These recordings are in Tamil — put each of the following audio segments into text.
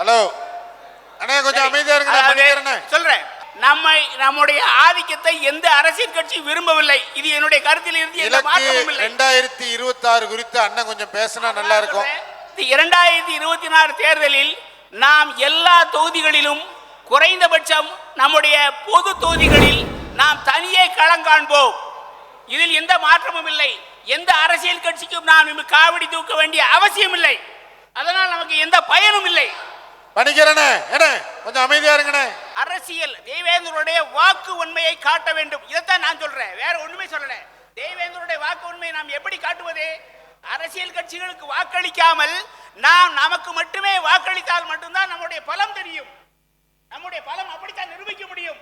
ஹலோ. அண்ணே கொஞ்சம் அமைதியா இருங்க சொல்றேன். நம்மை நம்முடைய ஆதிக்கத்தை எந்த அரசியல் கட்சி விரும்பவில்லை. இது என்னுடைய கருத்தில் இருந்து எந்த இலக்கு மாற்றமும் இல்லை. ரெண்டாயிரத்தி இருபத்தி ஆறு குறித்து அண்ணன் கொஞ்சம் பேசினா நல்லா இருக்கும். இந்த இரண்டாயிரத்தி இருபத்தி நாலு தேர்தலில் நாம் எல்லா தொகுதிகளிலும் குறைந்தபட்சம் நம்முடைய பொது தொகுதிகளில் நாம் தனியே களம் காண்போம். இதில் எந்த மாற்றமும் இல்லை. எந்த அரசியல் கட்சிக்கும் நாம் காவடி தூக்க வேண்டிய அவசியம் இல்லை அதனால் நமக்கு எந்த பயனும் இல்லை. பண்ணிக்கிறேண்ணே என்ன கொஞ்சம் அமைதியா இருங்கண்ணே. அரசியல் தேவேந்திரனுடைய வாக்கு உண்மையை காட்ட வேண்டும். இதைத்தான் நான் சொல்றேன். வேற ஒண்ணுமே சொல்லல. தேவேந்திரனுடைய வாக்கு உண்மையை நாம் எப்படி காட்டுவது? அரசியல் கட்சிகளுக்கு வாக்களிக்காமல் நாம் நமக்கு மட்டுமே வாக்களித்தால் மட்டும்தான் நம்முடைய பலம் தெரியும். நம்முடைய பலம் அப்படித்தான் நிரூபிக்க முடியும்.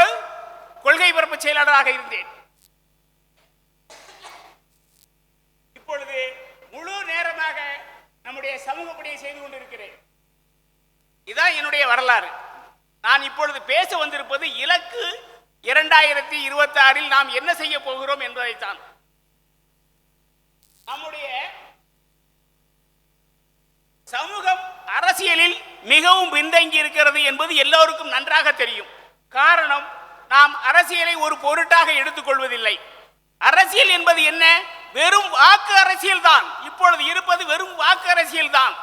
செந்தில் கொள்கை பரப்பு செயலாளராக இருந்தேன். இப்பொழுது முழு நேரமாக நம்முடைய சமூக பணியை செய்து கொண்டிருக்கிறேன். இதான் என்னுடைய வரலாறு. நான் இப்பொழுது பேச வந்திருப்பது இலக்கு இரண்டாயிரத்தி இருபத்தி ஆறில் நாம் என்ன செய்ய போகிறோம் என்பதைத்தான். நம்முடைய சமூகம் அரசியலில் மிகவும் பின்தங்கி இருக்கிறது என்பது எல்லோருக்கும் நன்றாக தெரியும். காரணம் நாம் அரசியலை ஒரு பொருட்டாக எடுத்துக்கொள்வதில்லை. அரசியல் என்பது என்ன? வெறும் வாக்கு அரசியல் தான். இப்பொழுது இருப்பது வெறும் வாக்கு அரசியல் தான்.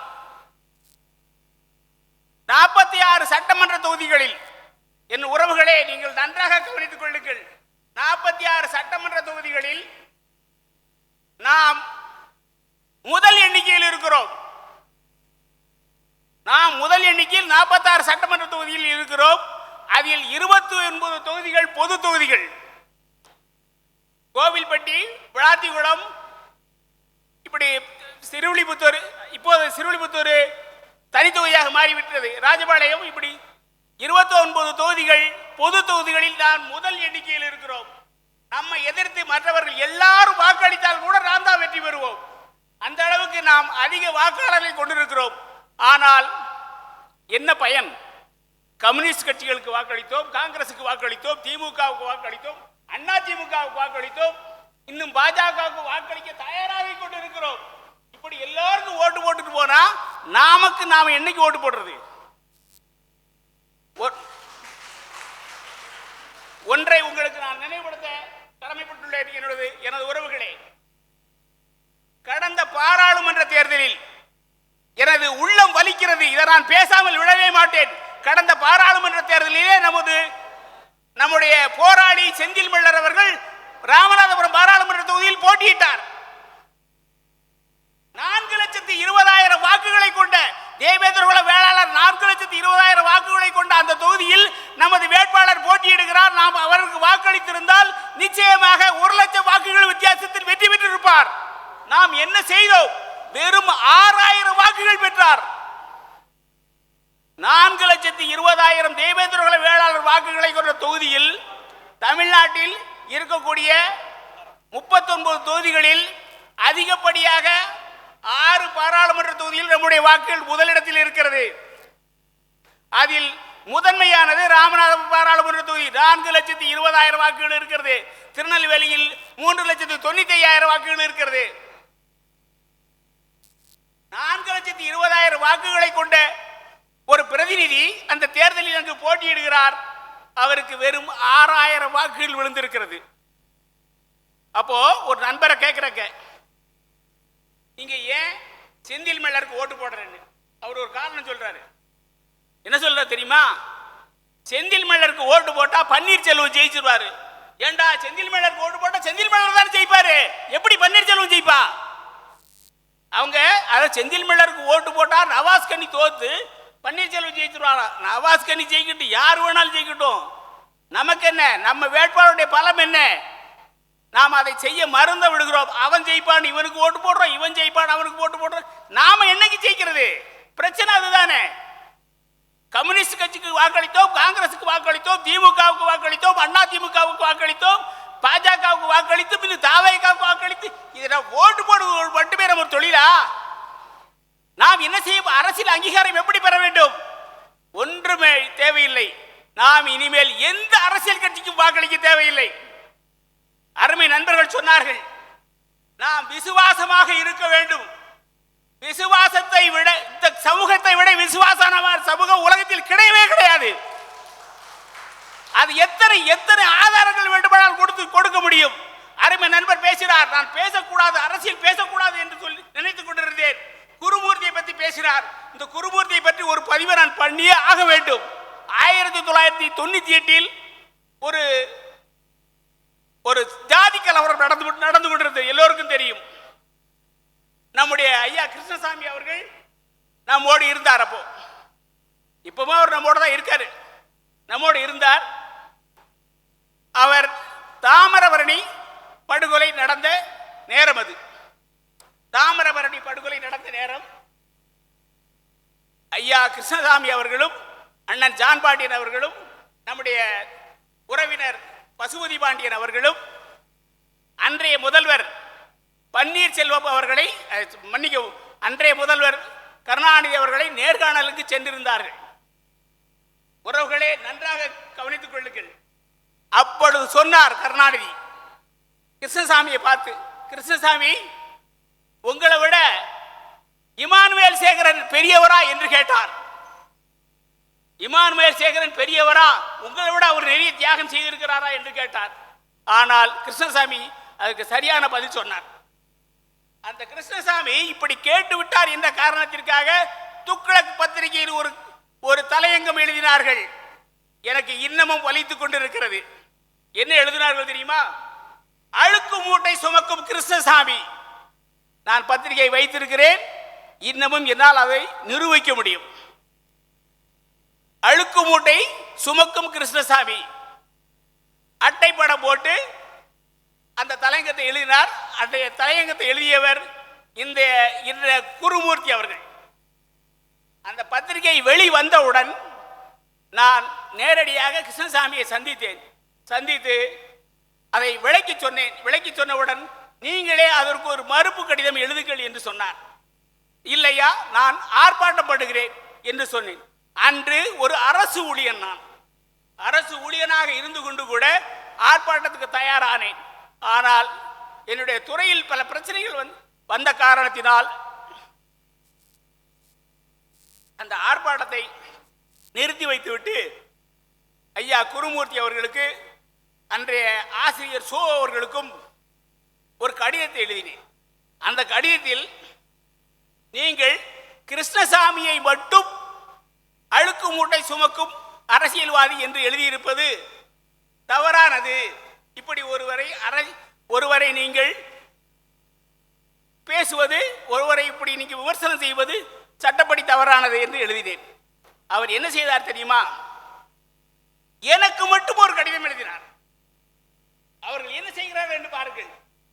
நாற்பத்தி ஆறு சட்டமன்ற தொகுதிகளில் என் உறவுகளே நீங்கள் நன்றாக கவனித்துக் கொள்ளுங்கள். நாற்பத்தி ஆறு சட்டமன்ற தொகுதிகளில் நாம் முதல் எண்ணிக்கையில் இருக்கிறோம். நாம் முதல் எண்ணிக்கையில் நாற்பத்தாறு சட்டமன்ற தொகுதியில் இருக்கிறோம். அதில் இருபத்தி ஒன்பது தொகுதிகள் பொது தொகுதிகள். கோவில்பட்டி விளாத்திகுளம் இப்படி சிறுவிழிபுத்தூர் இப்போது சிறுவிழிபுத்தூர் தனி தொகுதியாக மாறிவிட்டது. ராஜபாளையம் இப்படி இருபத்தி ஒன்பது தொகுதிகள் பொது தொகுதிகளில் நான் முதல் எண்ணிக்கையில் இருக்கிறோம். நம்மை எதிர்த்து மற்றவர்கள் எல்லாரும் வாக்களித்தால் கூட நாம் தான் வெற்றி பெறுவோம். அந்த அளவுக்கு நாம் அதிக வாக்காளர்களை கொண்டிருக்கிறோம். ஆனால் என்ன பயன்? கம்யூனிஸ்ட் கட்சிகளுக்கு வாக்களித்தோம் காங்கிரசுக்கு வாக்களித்தோம் திமுகவுக்கு வாக்களித்தோம் அண்ணா திமுகவுக்கு வாக்களித்தோம் இன்னும் பாஜகவுக்கு வாக்களிக்க தயாராகி கொண்டிருக்கிறோம். இப்படி எல்லாருக்கும் ஓட்டு போட்டுட்டு போனா நாமக்கு நாம என்னைக்கு ஓட்டு போடுறது? ஒன்றை உங்களுக்கு நான் நினைவுபடுத்த கடமைப்பட்டுள்ளேன் என்னுடைய எனது உறவுகளே. கடந்த பாராளுமன்ற தேர்தலில் எனது உள்ளம் வலிக்கிறது இதை நான் பேசாமல் விடவே மாட்டேன். கடந்த பாராளுமன்ற தேர்தலிலே நமது நம்முடைய போராளி செந்தில் மல்லர் அவர்கள் ராமநாதபுரம் பாராளுமன்ற தொகுதியில் போட்டியிட்டார். நான்கு லட்சத்தி இருபதாயிரம் வாக்குகளை கொண்ட தேவேந்திரகுல வேளாளர் நான்கு லட்சத்தி இருபதாயிரம் வாக்குகளை கொண்ட அந்த தொகுதியில் நமது வேட்பாளர் போட்டியிடுகிறார். நாம் அவருக்கு வாக்களித்திருந்தால் நிச்சயமாக ஒரு லட்சம் வாக்குகள் வித்தியாசத்தில் வெற்றி பெற்றிருப்பார். நாம் என்ன செய்தோம்? வெறும் ஆறாயிரம் வாக்குகள் பெற்றார். நான்கு லட்சத்தி இருபதாயிரம் தேவேந்திரகுல வேளாளர் வாக்குகளை கொண்ட தொகுதியில் தமிழ்நாட்டில் இருக்கக்கூடிய முப்பத்தொன்பது தொகுதிகளில் அதிகப்படியாக ஆறு பாராளுமன்ற தொகுதியில் நம்முடைய வாக்குகள் முதலிடத்தில் இருக்கிறது. அதில் முதன்மையானது ராமநாதபுரம் பாராளுமன்ற தொகுதி. நான்கு லட்சத்தி இருபதாயிரம் வாக்குகள் இருக்கிறது. திருநெல்வேலியில் மூன்று லட்சத்தி தொண்ணூத்தி ஐயாயிரம் வாக்குகள் இருக்கிறது. நான்கு லட்சத்தி இருபதாயிரம் வாக்குகளை கொண்ட ஒரு பிரதிநிதி அந்த தேர்தலில் அங்கு போட்டியிடுகிறார். அவருக்கு வெறும் ஆறாயிரம் வாக்குகள் விழுந்திருக்கிறது. அப்போ ஒரு நண்பரை கேட்கிறக்க நீங்க ஏன் செந்தில் மல்லருக்கு ஓட்டு போடுறேன்னு? அவர் ஒரு காரணம் சொல்றாரு. என்ன சொல்ற தெரியுமா? செந்தில் மல்லருக்கு ஓட்டு போட்டா பன்னீர்செல்வம் ஜெயிச்சிருவாரு. ஏண்டா செந்தில் மல்லருக்கு ஓட்டு போட்டா செந்தில் மல்லர் தான் ஜெயிப்பாரு? எப்படி பன்னீர்செல்வம் ஜெயிப்பா? அவங்க அதை செந்தில் மல்லருக்கு ஓட்டு போட்டா நவாஸ் கண்ணி தோத்து பன்னீர்செல்வம் ஜெயிச்சிருவாரா? நவாஸ் கனி ஜெயிக்கட்டும் யார் வேணாலும் ஜெயிக்கட்டும். நமக்கு என்ன நம்ம வேட்பாளருடைய பலம் என்ன? நாம் அதை செய்ய மறந்த விடுகிறோம். அவன் ஜெயிப்பான் இவனுக்கு ஓட்டு போடுறோம் இவன் ஜெயிப்பான் அவனுக்கு ஓட்டு போடுறோம். நாம என்னைக்கு ஜெயிக்கிறது? பிரச்சனை அதுதானே. கம்யூனிஸ்ட் கட்சிக்கு வாக்களித்தோம் காங்கிரஸுக்கு வாக்களித்தோம் திமுகவுக்கு வாக்களித்தோம் அண்ணா திமுகவுக்கு வாக்களித்தோம் பாஜகவுக்கு வாக்களித்து பின் தாவேகாவுக்கு வாக்களித்து இதில் ஓட்டு போடுவது மட்டுமே நம்ம ஒரு தொழிலா? நாம் என்ன செய்ய அரசியல் அங்கீகாரம் எப்படி பெற வேண்டும்? ஒன்றுமே தேவையில்லை. நாம் இனிமேல் எந்த அரசியல் கட்சிக்கும் வாக்களிக்க தேவையில்லை. அருமை நண்பர்கள் சொன்னார்கள் நாம் விசுவாசமாக இருக்க வேண்டும். விசுவாசத்தை விட இந்த சமூகத்தை விட விசுவாசமான சமூகம் உலகத்தில் கிடையவே கிடையாது. அது எத்தனை எத்தனை ஆதாரங்கள் வேண்டுமானால் கொடுத்து கொடுக்க முடியும்? அருமை நண்பர் பேசினார் நான் பேசக்கூடாது அரசியல் பேசக்கூடாது என்று சொல்லி நினைத்துக் கொண்டிருந்தேன். குருமூர்த்தியை பற்றி பேசினார். இந்த குருமூர்த்தியை பற்றி ஒரு பதிவை நான் பண்ணியே ஆக வேண்டும். ஆயிரத்தி தொள்ளாயிரத்தி தொண்ணூத்தி எட்டில் ஒரு ஒரு ஜாதி கலவரம் நடந்து நடந்து கொண்டிருந்தது. எல்லோருக்கும் தெரியும். நம்முடைய ஐயா கிருஷ்ணசாமி அவர்கள் நம்மோடு இருந்தார் அப்போ. இப்பவும் அவர் நம்மோடு தான் இருக்காரு. நம்மோடு இருந்தார். அவர் தாமரவரணி படுகொலை நடந்த நேரம் அது. தாமிரபரணி படுகொலை நடந்த நேரம் ஐயா கிருஷ்ணசாமி அவர்களும் அண்ணன் ஜான் பாண்டியன் அவர்களும் நம்முடைய உறவினர் பசுபதி பாண்டியன் அவர்களும் அன்றைய முதல்வர் பன்னீர்செல்வம் அவர்களை மன்னிக்கவும் அன்றைய முதல்வர் கருணாநிதி அவர்களை நேர்காணலுக்கு சென்றிருந்தார்கள். உறவுகளே நன்றாக கவனித்துக் கொள்ளுங்கள். அப்பொழுது சொன்னார் கருணாநிதி கிருஷ்ணசாமியை பார்த்து கிருஷ்ணசாமி உங்களை விட இமானுவேல் சேகரன் பெரியவரா என்று கேட்டார். இமானுவேல் சேகரன் பெரியவரா உங்களை விட அவர் நிறைய தியாகம் செய்திருக்கிறாரா என்று கேட்டார். ஆனால் கிருஷ்ணசாமி அதுக்கு சரியான பதில் சொன்னார். அந்த கிருஷ்ணசாமி இப்படி கேட்டு விட்டார் என்ற காரணத்திற்காக துக்ளக் பத்திரிகையில் ஒரு ஒரு தலையங்கம் எழுதினார்கள். எனக்கு இன்னமும் வலித்துக் கொண்டிருக்கிறது. என்ன எழுதினார்கள் தெரியுமா? அழுக்கு மூட்டை சுமக்கும் கிருஷ்ணசாமி. நான் பத்திரிகை வைத்திருக்கிறேன். இன்னமும் என்னால் அதை நிரூபிக்க முடியும். அழுக்கு மூட்டை சுமக்கும் கிருஷ்ணசாமி. அட்டைப்படம் போட்டு அந்த தலையங்கத்தை எழுதினார். அந்த தலையங்கத்தை எழுதியவர் இந்த இந்த குருமூர்த்தி அவர்கள். அந்த பத்திரிகை வெளி வந்தவுடன் நான் நேரடியாக கிருஷ்ணசாமியை சந்தித்தேன். சந்தித்து அதை விளக்கி சொன்னேன். விளக்கி சொன்னவுடன் நீங்களே அதற்கு ஒரு மறுப்பு கடிதம் எழுதுங்கள் என்று சொன்னார். இல்லையா? நான் ஆர்ப்பாட்டப்படுகிறேன் என்று சொன்னேன். அன்று ஒரு அரசு ஊழியன் நான். அரசு ஊழியனாக இருந்து கொண்டு கூட ஆர்ப்பாட்டத்துக்கு தயாரானேன். ஆனால் என்னுடைய துறையில் பல பிரச்சனைகள் வந்த காரணத்தினால் அந்த ஆர்ப்பாட்டத்தை நிறுத்தி வைத்துவிட்டு ஐயா குருமூர்த்தி அவர்களுக்கு அன்றைய ஆசிரியர் சோ அவர்களுக்கும் ஒரு கடிதத்தை எழுதினேன். அந்த கடிதத்தில் நீங்கள் கிருஷ்ணசாமியை மட்டும் அழுக்கு மூட்டை சுமக்கும் அரசியல்வாதி என்று எழுதியிருப்பது தவறானது. இப்படி ஒருவரை அர ஒருவரை நீங்கள் பேசுவது ஒருவரை இப்படி நீங்கள் விமர்சனம் செய்வது சட்டப்படி தவறானது என்று எழுதினேன். அவர் என்ன செய்தார் தெரியுமா? எனக்கு மட்டும் ஒரு கடிதம் எழுதினார். அவர்கள் என்ன செய்கிறார்கள் என்று பாருங்கள்.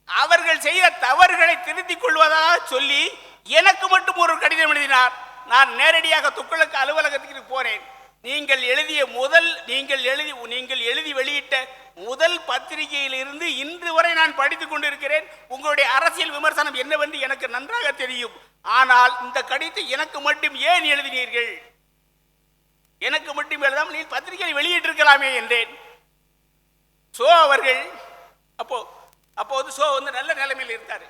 அவர்கள் செய்த தவறுகளை திருத்திக் கொள்வதாக சொல்லி எனக்கு மட்டும் ஒரு கடிதம் எழுதினார். நான் நேரடியாக துக்களுக்கு அலுவலகத்துக்கு போனேன் நீங்கள் எழுதிய முதல் நீங்கள் எழுதி நீங்கள் எழுதி வெளியிட்ட முதல் பத்திரிகையிலிருந்து இன்று வரை நான் படித்துக் கொண்டிருக்கிறேன். உங்களுடைய அரசியல் விமர்சனம் என்னவென்று எனக்கு நன்றாக தெரியும். ஆனால் இந்த கடிதத்தை எனக்கு மட்டும் ஏன் எழுதினீர்கள்? எனக்கு மட்டும் எழுதாமல் நீ பத்திரிகையில் வெளியிட்டிருக்கலாமே என்றேன். சோ அவர்கள் அப்போ அப்போது சோ வந்து நல்ல நிலைமையில் இருந்தார்.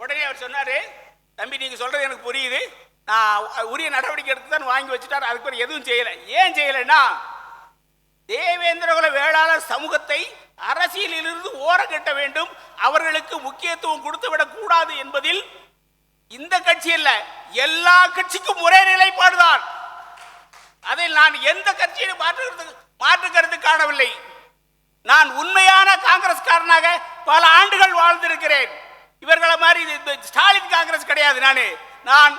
உடனே அவர் சொன்னார் தம்பி நீங்க சொல்றது எனக்கு புரியுது. நான் உரிய நடவடிக்கை எடுத்து தான் வாங்கி வச்சுட்டார். அதுக்கு பிறகு எதுவும் செய்யலை. ஏன் செய்யலைன்னா தேவேந்திரகுல வேளாளர் சமூகத்தை அரசியலிலிருந்து ஓரங்கட்ட வேண்டும். அவர்களுக்கு முக்கியத்துவம் கொடுத்து விடக்கூடாது என்பதில் இந்த கட்சி அல்ல எல்லா கட்சிக்கும் ஒரே நிலைப்பாடுதான். அதில் நான் எந்த கட்சியிலும் மாற்றுகிறது கருத்து மாற்று கருத்து காணவில்லை. நான் உண்மையான பல ஆண்டுகள் வாழ்ந்திருக்கிறேன். இவர்களை மாதிரி ஸ்டாலின் காங்கிரஸ் கிடையாது. நானு நான்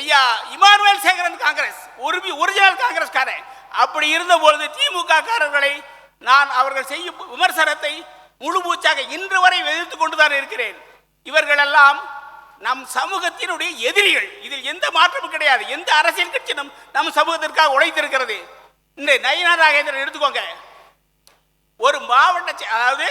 ஐயா இமானுவேல் சேகரன் காங்கிரஸ் ஒரு ஒரிஜினல் காங்கிரஸ்காரன். அப்படி இருந்த பொழுது திமுக காரர்களை நான் அவர்கள் செய்யும் விமர்சனத்தை முழு மூச்சாக இன்று வரை எதிர்த்து கொண்டுதான் இருக்கிறேன். இவர்களெல்லாம் நம் சமூகத்தினுடைய எதிரிகள். இதில் எந்த மாற்றமும் கிடையாது. எந்த அரசியல் கட்சி நம் நம் சமூகத்திற்காக உழைத்திருக்கிறது. இந்த நயினா நாகேந்திரன் எடுத்துக்கோங்க. ஒரு மாவட்ட அதாவது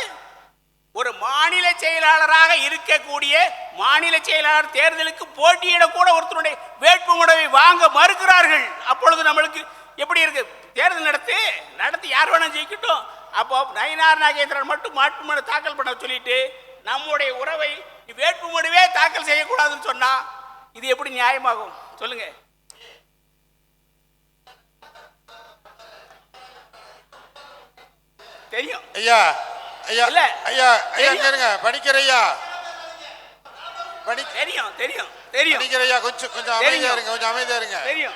ஒரு மாநில செயலாளராக இருக்கக்கூடிய மாநில செயலாளர் தேர்தலுக்கு போட்டியிடக்கூட ஒருத்தருடைய வேட்புமனுவை வாங்க மறுக்கிறார்கள். அப்பொழுது நம்மளுக்கு எப்படி இருக்கு? தேர்தல் நடத்தி நடத்தி யார் வேணா ஜெயிக்கட்டும். அப்போ நயினார் நாகேந்திரன் மட்டும் மாட்டுமனு தாக்கல் பண்ண சொல்லிட்டு நம்முடைய உறவை வேட்புமனுவே தாக்கல் செய்யக்கூடாதுன்னு சொன்னா இது எப்படி நியாயமாகும்? சொல்லுங்க. தெரியும். ஐயா ஐயா இல்ல. ஐயா ஐயா இருங்க. படிக்கிற ஐயா படி தெரியும் தெரியும் தெரியும். படிக்கிற ஐயா கொஞ்சம் கொஞ்சம். அமைதியா இருங்க கொஞ்சம் அமைதியா இருங்க. தெரியும்.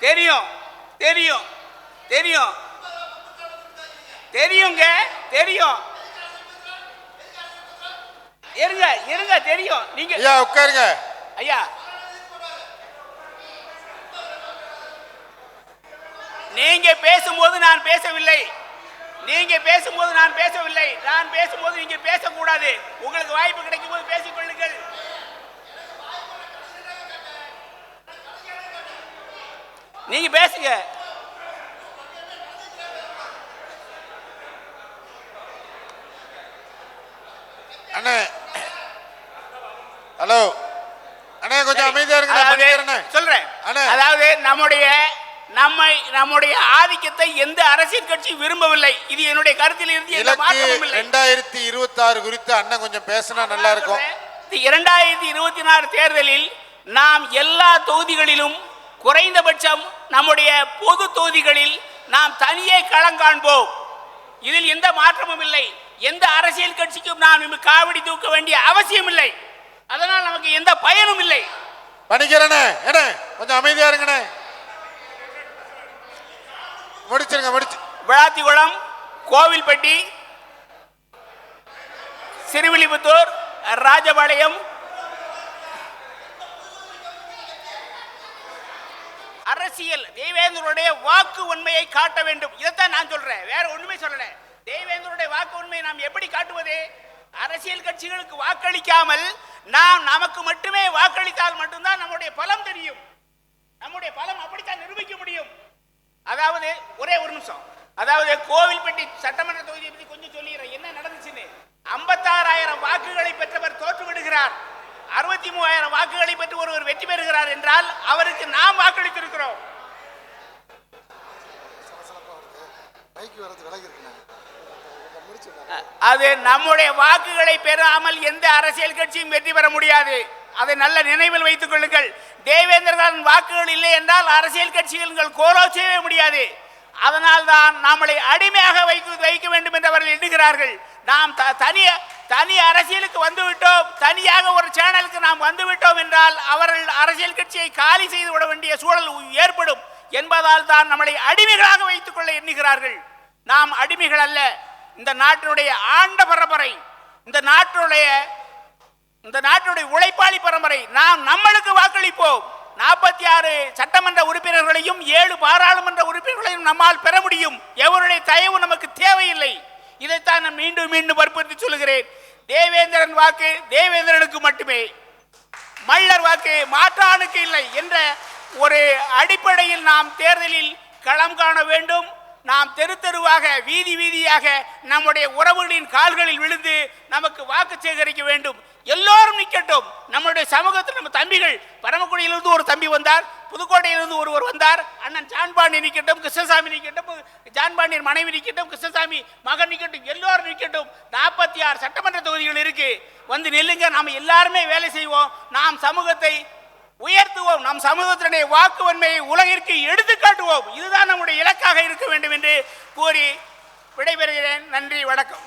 தெரியும் தெரியும் தெரியும். தெரியுங்க தெரியும். இருங்க இருங்க தெரியும். நீங்க ஐயா உட்காருங்க. ஐயா. நீங்க பேசும்போது நான் பேசவில்லை. நீங்க பேசும்போது நான் பேசவில்லை. நான் பேசும்போது நீங்க பேசக்கூடாது. உங்களுக்கு வாய்ப்பு கிடைக்கும் போது பேசிக் கொள்ளுங்கள். நீங்க பேசுங்க. அண்ணே. ஹலோ. அண்ணே கொஞ்சம் அமைதியா இருங்க சொல்றேன். அண்ணே. அதாவது நம்முடைய நம்மை நம்முடைய ஆதிக்கத்தை எந்த அரசியல் கட்சி விரும்பவில்லை? இது என்னுடைய கருத்தில் இருந்து எந்த இலக்கு ரெண்டாயிரத்தி இருபத்தி ஆறு குறித்து அண்ணன் கொஞ்சம் பேசினா நல்லா இருக்கும். இரண்டாயிரத்தி இருபத்தி நாலு தேர்தலில் நாம் எல்லா தொகுதிகளிலும் குறைந்தபட்சம் நம்முடைய பொது தொகுதிகளில் நாம் தனியே களம் காண்போம். இதில் எந்த மாற்றமும் இல்லை. எந்த அரசியல் கட்சிக்கும் நாம் இங்கு காவடி தூக்க வேண்டிய அவசியம் இல்லை. இல்லை. பணிக்கிறேனே கொஞ்சம் அமைதியா இருங்கண்ணே. முடிச்சிருங்க முடிச்சு விளாத்திக்குளம் கோவில்பட்டி சிறுவில்லிபுத்தூர் ராஜபாளையம் அரசியல் தேவேந்திரனுடைய வாக்கு உண்மையை காட்ட வேண்டும். இதைத்தான் நான் சொல்றேன். வேற ஒண்ணுமே சொல்லல. தேவேந்திரனுடைய வாக்கு உண்மையை நாம் எப்படி காட்டுவது? அரசியல் கட்சிகளுக்கு வாக்களிக்காமல் நாம் நமக்கு மட்டுமே வாக்களித்தால் மட்டும்தான் நம்முடைய பலம் தெரியும். நம்முடைய பலம் அப்படித்தான் நிரூபிக்க முடியும். அதாவது ஒரே ஒரு நிமிஷம். அதாவது கோவில்பட்டி சட்டமன்ற தொகுதியை பற்றி கொஞ்சம் சொல்லிடுறேன் என்ன நடந்துச்சுன்னு? ஐம்பத்தாறாயிரம் வாக்குகளை பெற்றவர் தோற்று விடுகிறார் அறுபத்தி மூவாயிரம் வாக்குகளை பெற்று ஒருவர் வெற்றி பெறுகிறார் என்றால் அவருக்கு நாம் வாக்களித்திருக்கிறோம். அது நம்முடைய வாக்குகளை பெறாமல் எந்த அரசியல் கட்சியும் வெற்றி பெற முடியாது. அதை நல்ல நினைவில் வைத்துக் கொள்ளுங்கள். தேவேந்திரன் வாக்குகள் இல்லை என்றால் அரசியல் கட்சிகள் கோலோ செய்யவே முடியாது. அதனால் தான் நம்மளை அடிமையாக வைக்க வைக்க வேண்டும் என்று அவர்கள் எண்ணுகிறார்கள். நாம் த- தனி தனி அரசியலுக்கு வந்துவிட்டோம். தனியாக ஒரு சேனலுக்கு நாம் வந்துவிட்டோம் என்றால் அவர்கள் அரசியல் கட்சியை காலி செய்து விட வேண்டிய சூழல் ஏற்படும் என்பதால் தான் நம்மளை அடிமைகளாக வைத்துக் கொள்ள எண்ணுகிறார்கள். நாம் அடிமைகள் அல்ல. இந்த நாட்டினுடைய ஆண்ட பரம்பரை இந்த நாட்டினுடைய இந்த நாட்டினுடைய உழைப்பாளி பரம்பரை. நாம் நம்மளுக்கு வாக்களிப்போம். நாற்பத்தி ஆறு சட்டமன்ற உறுப்பினர்களையும் ஏழு பாராளுமன்ற உறுப்பினர்களையும் நம்மால் பெற முடியும். எவருடைய தயவு நமக்கு தேவையில்லை. இதைத்தான் நான் மீண்டும் மீண்டும் வற்புறுத்தி சொல்கிறேன் தேவேந்திரன் வாக்கு தேவேந்திரனுக்கு மட்டுமே. மல்லர் வாக்கு மாற்றானுக்கு இல்லை என்ற ஒரு அடிப்படையில் நாம் தேர்தலில் களம் காண வேண்டும். நாம் தெரு தெருவாக வீதி வீதியாக நம்முடைய உறவுகளின் கால்களில் விழுந்து நமக்கு வாக்கு சேகரிக்க வேண்டும். எல்லோரும் நிற்கட்டும் நம்மளுடைய சமூகத்தில் நம்ம தம்பிகள் பரமக்குடியிலிருந்து ஒரு தம்பி வந்தார் புதுக்கோட்டையிலிருந்து ஒருவர் வந்தார் அண்ணன் ஜான்பாண்டி நிற்கட்டும் கிருஷ்ணசாமி நிற்கட்டும் ஜான்பாண்டியர் மனைவி நிற்கட்டும் கிருஷ்ணசாமி மகன் நிற்கட்டும் எல்லோரும் நிற்கட்டும் நாற்பத்தி ஆறு சட்டமன்ற தொகுதிகள் இருக்கு. வந்து நெல்லுங்க நாம் எல்லாருமே வேலை செய்வோம். நாம் சமூகத்தை உயர்த்துவோம். நம் சமூகத்தினுடைய வாக்கு வன்மையை உலகிற்கு எடுத்து காட்டுவோம். இதுதான் நம்முடைய இலக்காக இருக்க வேண்டும் என்று கூறி விடைபெறுகிறேன். நன்றி வணக்கம்.